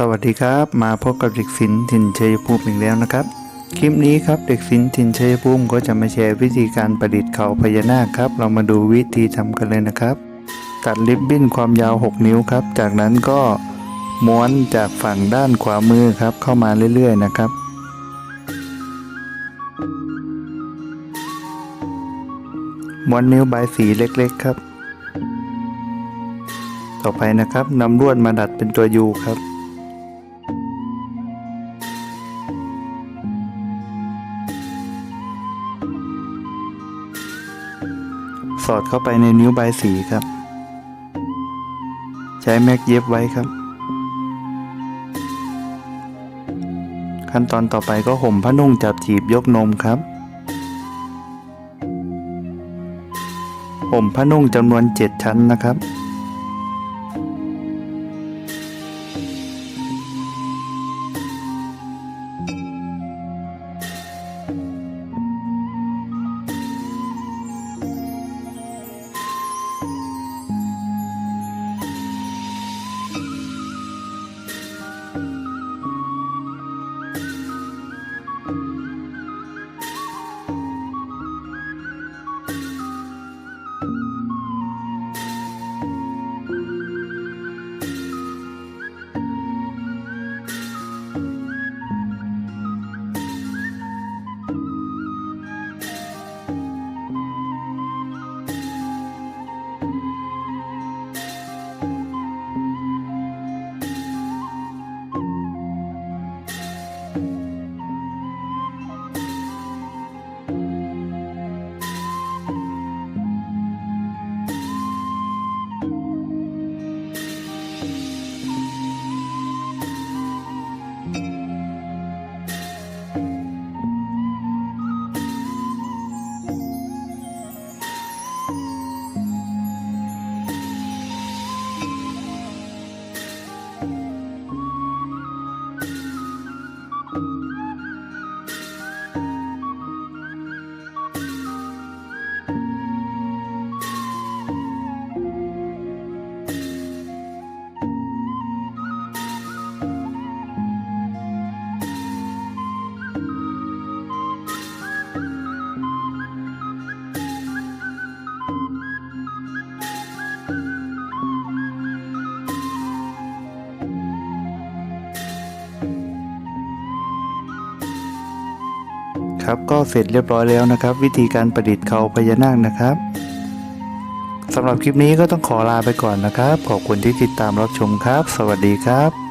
สวัสดีครับมาพบกับเด็กศิลป์ถิ่นชัยภูมิอีกแล้วนะครับ คลิปนี้ครับเด็กศิลป์ถิ่นชัยภูมิก็จะมาแชร์วิธีการประดิษฐ์เขาพญานาคครับ เรามาดูวิธีทำกันเลยนะครับ ตัดริบบิ้นความยาว 6 นิ้วครับ จากนั้นก็ม้วนจากฝั่งด้านขวามือครับ เข้ามาเรื่อย ๆ นะครับม้วนนิ้วใบสีเล็ก ๆ ครับ ต่อไปนะครับนำลวดมาดัดเป็นตัวยูครับ สอดเข้าไปในนิ้วใบสีครับ ใช้แม็กเย็บไว้ครับ ขั้นตอนต่อไปก็ห่มผ้านุ่งจับจีบยกนมครับห่มผ้านุ่งจำนวน 7 ชั้นนะครับ ครับก็เสร็จเรียบร้อยแล้วนะครับ วิธีการประดิษฐ์เขาพญานาคนะครับสำหรับคลิปนี้ก็ต้องขอลาไปก่อนนะครับ ขอบคุณที่ติดตามรับชมครับ สวัสดีครับ